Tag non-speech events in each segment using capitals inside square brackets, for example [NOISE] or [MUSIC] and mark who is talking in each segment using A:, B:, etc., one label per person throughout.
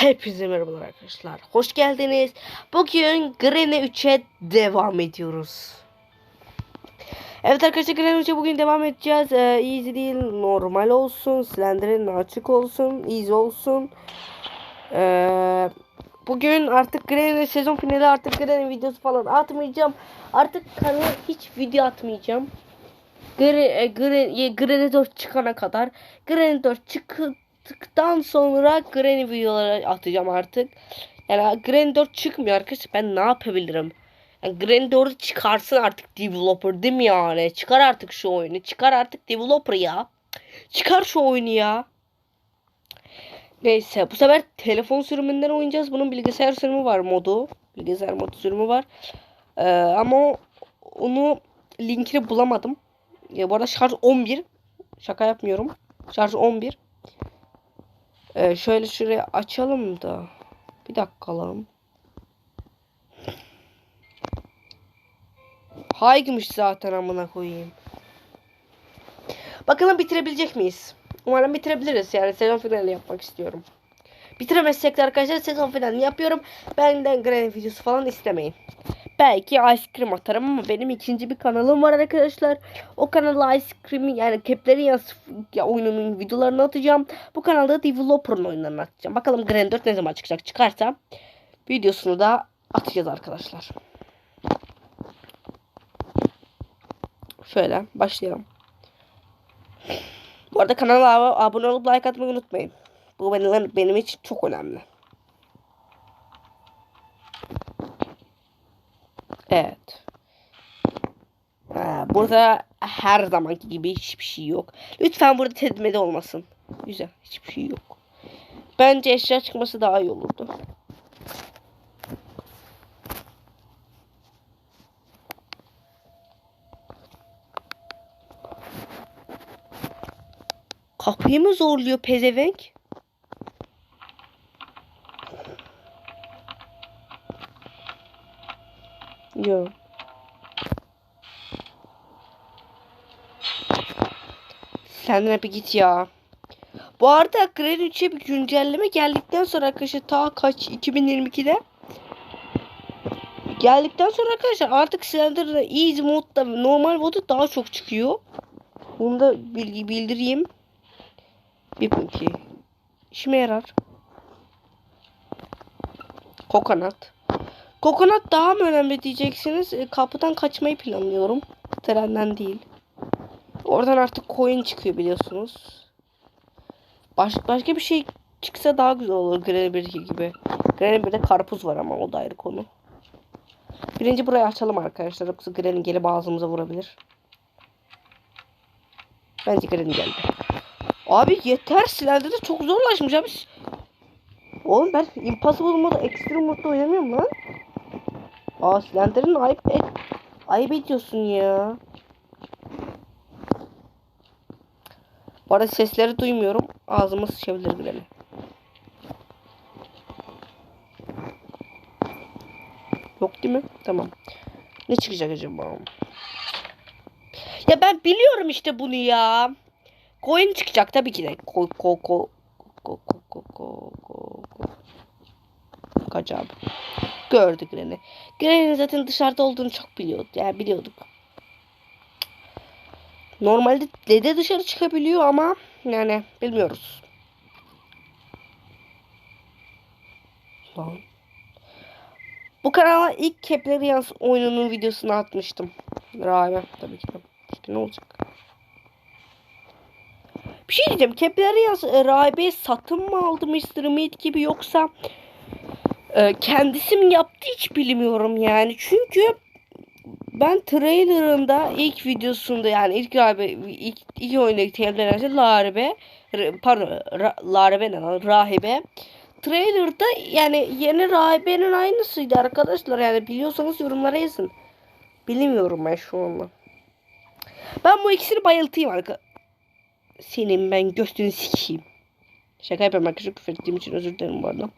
A: Hepinize merhabalar arkadaşlar. Hoş geldiniz. Bugün Granny 3'e devam ediyoruz. Evet arkadaşlar Granny 3'e bugün devam edeceğiz. Ee, easy değil, normal olsun. Slender'in açık olsun. Easy olsun. Ee, bugün artık Granny sezon finali artık Granny videosu falan atmayacağım. Artık kanala hiç video atmayacağım. Granny, Granny, Granny 4 çıkana kadar. Granny 4 çıkı çıktıktan sonra Granny videoları atacağım artık. Yani Granny 4 çıkmıyor arkadaşlar. Ben ne yapabilirim? Yani Granny 4 çıkarsın artık developer değil mi yani? Çıkar artık şu oyunu. Çıkar artık developer ya. Çıkar şu oyunu ya. Neyse bu sefer telefon sürümünden oynayacağız. Bunun bilgisayar sürümü var modu. Bilgisayar modu sürümü var. Ee, ama onu linkini bulamadım. Ya bu arada şarj 11. Şaka yapmıyorum. Şarj 11. Ee, şöyle şuraya açalım da. Bir dakikalım. Haygımış zaten amına koyayım. Bakalım bitirebilecek miyiz? Umarım bitirebiliriz. Yani sezon finali yapmak istiyorum. Bitiremezsek de arkadaşlar sezon finalini yapıyorum. Benden Granny videosu falan istemeyin. Belki ice cream atarım ama benim ikinci bir kanalım var arkadaşlar. O kanala ice cream yani keplerin ya, ya oyununun videolarını atacağım. Bu kanalda developer'ın oyunlarını atacağım. Bakalım Granny 4 ne zaman çıkacak? Çıkarsa videosunu da atacağız arkadaşlar. Şöyle başlayalım. Bu arada kanala abone olup like atmayı unutmayın. Bu benim, benim için çok önemli. Evet. Burada her zamanki gibi hiçbir şey yok. Lütfen burada tedmede olmasın. Güzel. Hiçbir şey yok. Bence eşya çıkması daha iyi olurdu. Kapıyı mı zorluyor pezevenk? Yok. Senden bir git ya. Bu arada Gren 3'e bir güncelleme geldikten sonra arkadaşlar ta kaç 2022'de geldikten sonra arkadaşlar artık Slender'da Easy modda normal modu daha çok çıkıyor. Bunu da bilgi bildireyim. Bir ki işime yarar. Kokonat. Kokonat daha mı önemli diyeceksiniz. E, kapıdan kaçmayı planlıyorum. Trenden değil. Oradan artık coin çıkıyor biliyorsunuz. Baş, başka bir şey çıksa daha güzel olur 1 gibi. Granny 1'de karpuz var ama o da ayrı konu. Birinci burayı açalım arkadaşlar. Yoksa Granny gelip ağzımıza vurabilir. Bence Granny geldi. Abi yeter silahda da çok zorlaşmış abi. Oğlum ben Impossible modda Extreme modda oynamıyorum lan. Aa Slender'ın ayıp et. Ayıp ediyorsun ya. Bu arada sesleri duymuyorum. Ağzıma sıçabilir Granny. Yok değil mi? Tamam. Ne çıkacak acaba? Ya ben biliyorum işte bunu ya. Coin çıkacak tabii ki de. Ko ko ko ko ko ko ko ko ko. Kaç abi. Gördük Granny. Granny'nin zaten dışarıda olduğunu çok biliyordu. Yani biliyorduk. Normalde dede dışarı çıkabiliyor ama yani bilmiyoruz. Lan. Bu kanala ilk Keplerians oyununun videosunu atmıştım. Rahibe tabii ki. İşte ne olacak? Bir şey diyeceğim. Keplerians e, rahibe satın mı aldı Mr. Meat gibi yoksa e, kendisi mi yaptı hiç bilmiyorum yani. Çünkü ben trailerında ilk videosunda yani ilk rahibe ilk, ilk oyundaki Keplerians'ı Larabe pardon ra, Larabe ne lan rahibe trailerda yani yeni rahibenin aynısıydı arkadaşlar yani biliyorsanız yorumlara yazın. Bilmiyorum ben şu anda. Ben bu ikisini bayıltayım arkadaşlar. Senin ben göstünü sikeyim. Şaka yapıyorum arkadaşlar küfür ettiğim için özür dilerim bu arada.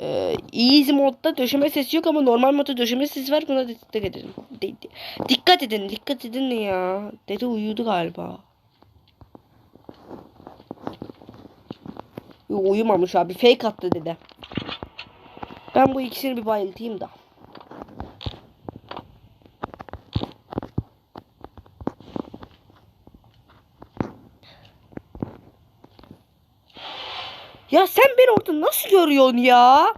A: Ee, easy modda döşeme sesi yok ama normal modda döşeme sesi var. Buna dikkat edin. Dikkat edin. Dikkat edin ya. Dede uyudu galiba. Uyumamış abi. Fake attı dede. Ben bu ikisini bir bayıltayım da. Ya sen beni orada nasıl görüyorsun ya?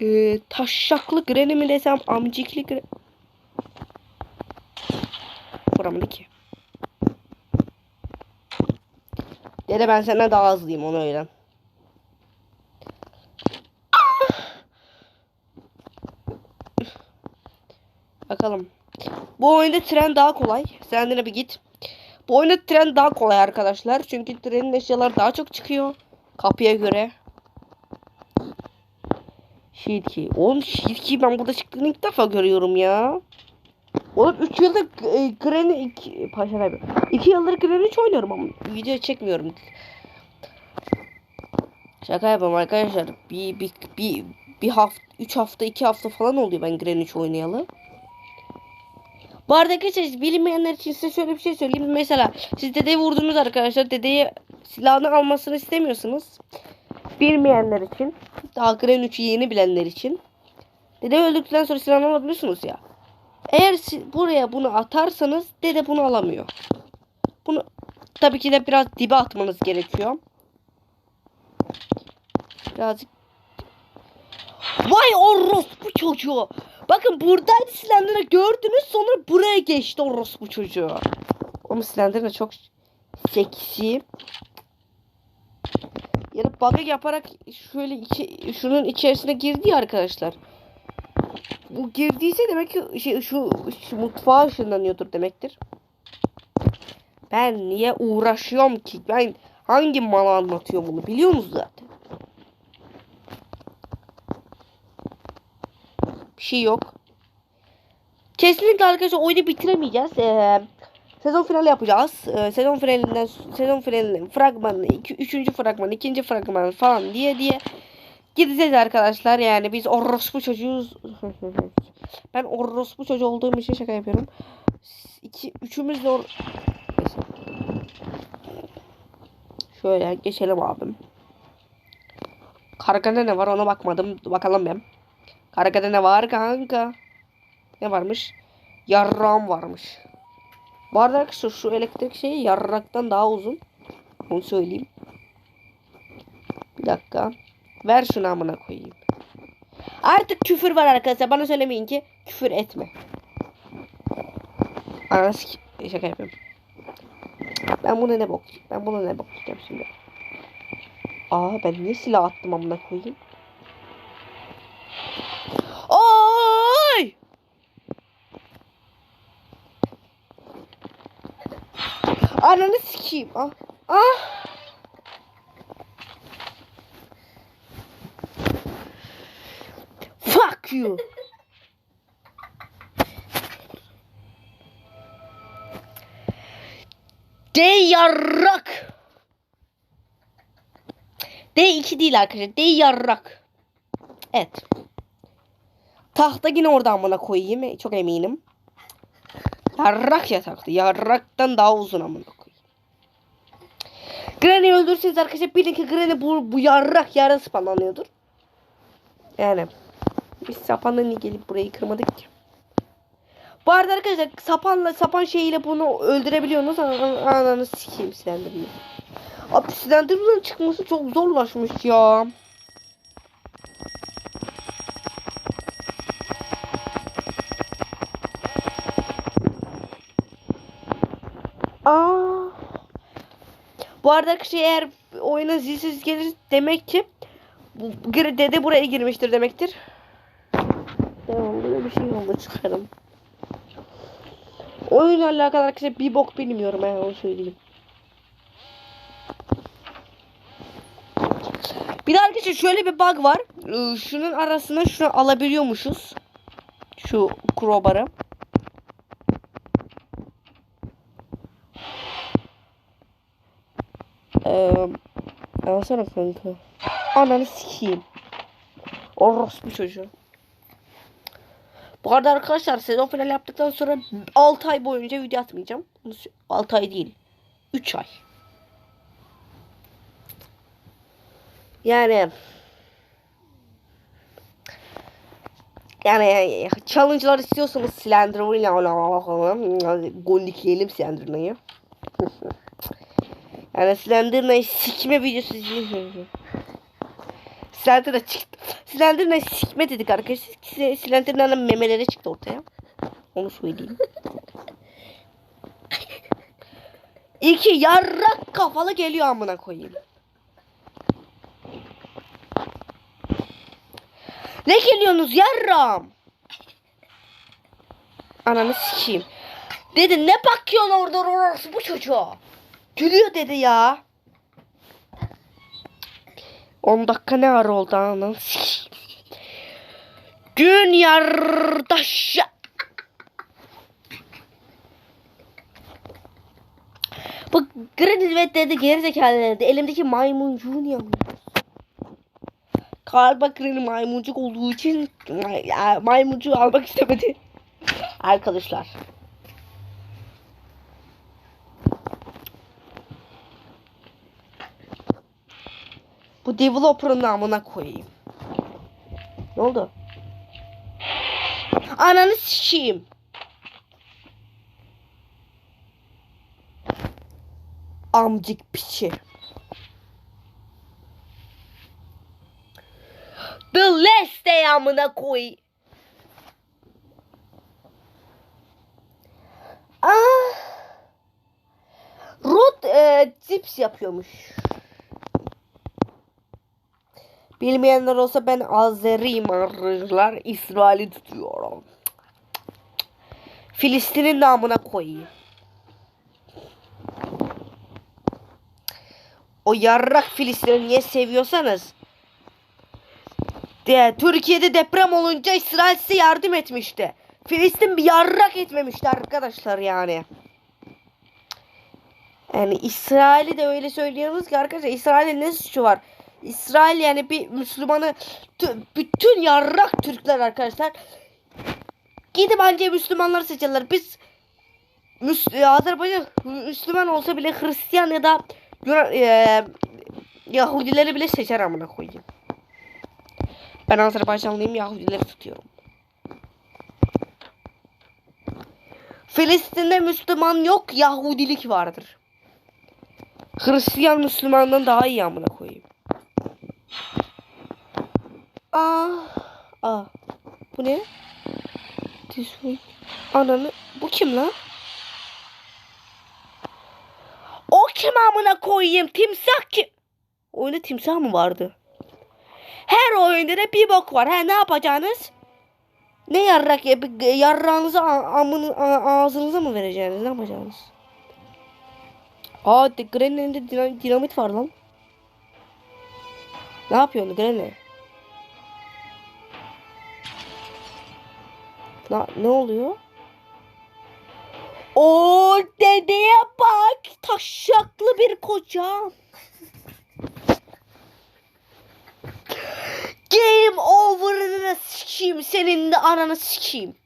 A: Ee, taşşaklı greni mi desem amcikli greni. Vuramadı ki. Dede ben senden daha hızlıyım onu öyle. Bakalım. Bu oyunda tren daha kolay. Sen bir git. Bu oyunda tren daha kolay arkadaşlar. Çünkü trenin eşyaları daha çok çıkıyor. Kapıya göre. Key. Oğlum key ben burada çıktığını ilk defa görüyorum ya. Oğlum 3 yıldır e, Granny 2 Paşa abi. 2 yıldır Granny hiç oynuyorum ama video çekmiyorum. Şaka yapıyorum arkadaşlar. Bir bir bir bir hafta 3 hafta 2 hafta falan oluyor ben 3 oynayalı. Bu arada arkadaşlar bilmeyenler için size şöyle bir şey söyleyeyim. Mesela siz dedeyi vurdunuz arkadaşlar. Dedeyi silahını almasını istemiyorsunuz. Bilmeyenler için. Daha Granny 3'ü yeni bilenler için. Dede öldükten sonra silahını alabiliyorsunuz ya. Eğer buraya bunu atarsanız dede bunu alamıyor. Bunu tabii ki de biraz dibe atmanız gerekiyor. Birazcık Vay orospu çocuğu. Bakın buradaydı Slender'ı gördünüz sonra buraya geçti orospu çocuğu. Ama Slender de çok seksi. Ya da bug'ı yaparak şöyle iki, şunun içerisine girdi ya arkadaşlar. Bu girdiyse demek ki şey, şu, şu mutfağa ışınlanıyordur demektir. Ben niye uğraşıyorum ki? Ben hangi mala anlatıyorum bunu biliyor musunuz zaten? Bir şey yok. Kesinlikle arkadaşlar oyunu bitiremeyeceğiz. Ee, sezon finali yapacağız. Ee, sezon finalinden sezon finalinin fragmanı, iki, üçüncü fragman, ikinci fragman falan diye diye gideceğiz arkadaşlar. Yani biz orospu çocuğuz. [LAUGHS] ben orospu çocuğu olduğum için şaka yapıyorum. İki, üçümüz de or... Şöyle geçelim abim. Kargada ne var ona bakmadım. Bakalım ben. Kargada ne var kanka? Ne varmış? Yarram varmış. Bu arada arkadaşlar şu elektrik şeyi yarraktan daha uzun. Onu söyleyeyim. Bir dakika. Ver şunu amına koyayım. Artık küfür var arkadaşlar. Bana söylemeyin ki küfür etme. Anas şaka yapıyorum. Ben buna ne bok? Ben buna ne bok diyeceğim şimdi. Aa ben niye silah attım amına koyayım? Ananı sikeyim. Ah. Ah. Fuck you. D yarrak. D2 değil arkadaşlar. D yarrak. Evet. Tahta yine oradan bana koyayım. Çok eminim. Yarrak yataktı. Yarraktan daha uzun amına. Granny öldürseniz arkadaşlar bilin ki Granny bu, bu yarrak yarın spalanıyordur. Yani biz sapanla niye gelip burayı kırmadık ki? Bu arada arkadaşlar sapanla sapan şeyiyle bunu öldürebiliyorsunuz. An- Ananı sikeyim Slenderman'ı. Abi Slenderman'ın çıkması çok zorlaşmış ya. Bu arada arkadaşlar eğer oyuna zilsiz gelir demek ki dede buraya girmiştir demektir. Böyle bir şey oldu çıkarım. Oyunla alakalı arkadaşlar bir bok bilmiyorum ben onu söyleyeyim. Bir de arkadaşlar şöyle bir bug var. Ee, Şunun arasına şunu alabiliyormuşuz. Şu crowbar'ı. Eee alsana kanka. Ananı sikeyim. Orospu çocuğu. Bu arada arkadaşlar sezon finali yaptıktan sonra 6 ay boyunca video atmayacağım. 6 ay değil. 3 ay. Yani yani challenge'lar istiyorsanız Slenderman'la gollikleyelim Slenderman'ı. [LAUGHS] yani Slenderman'ı sikme videosu izleyin. Slenderman çıktı. Slenderman sikme dedik arkadaşlar. Slenderman'ın memeleri çıktı ortaya. Onu söyleyeyim. [LAUGHS] İki yarrak kafalı geliyor amına koyayım. Ne geliyorsunuz yarram? Ananı sikeyim. Dedi ne bakıyorsun orada orası bu çocuğa? Gülüyor dedi ya. 10 dakika ne ara oldu sikeyim. Gün yardaşa. Bu Granny dedi gerizekalı dedi. Elimdeki maymuncuğu niye? Galiba Granny maymuncuk olduğu için ya, maymuncuğu almak istemedi. Arkadaşlar. Bu developer'ın namına koyayım. Ne oldu? Ananı sikeyim. Amcık piçi. The last day amına koy. Ah. Rot e, cips yapıyormuş. Bilmeyenler olsa ben Azeriyim arkadaşlar. İsrail'i tutuyorum. Filistin'in namına koyayım. O yarrak Filistin'i niye seviyorsanız de, Türkiye'de deprem olunca İsrail size yardım etmişti. Filistin bir yarrak etmemişti arkadaşlar yani. Yani İsrail'i de öyle söylüyoruz ki arkadaşlar İsrail'in ne suçu var? İsrail yani bir Müslümanı tü- bütün yarrak Türkler arkadaşlar. Gidip anca Müslümanları seçerler. Biz Müs e, Azerbaycan Müslüman olsa bile Hristiyan ya da e, Yahudileri bile seçer amına koyayım. Ben Azerbaycanlıyım Yahudileri tutuyorum. Filistin'de Müslüman yok Yahudilik vardır. Hristiyan Müslümandan daha iyi amına koyayım. Aa, aa. Bu ne? Disney. Ananı. Bu kim lan? O kim amına koyayım? Timsah kim? Oyunda timsah mı vardı? Her oyunda da bir bok var. Ha ne yapacaksınız? Ne yarrak ya? Yarrağınızı a- amını, a- ağzınıza mı vereceksiniz? Ne yapacaksınız? Aa Granny'nin dinamit var lan. Ne yapıyorsun Granny? Na, ne oluyor? O dedeye bak. Taşaklı bir koca. Game over'ını sikeyim. Senin de ananı sikeyim.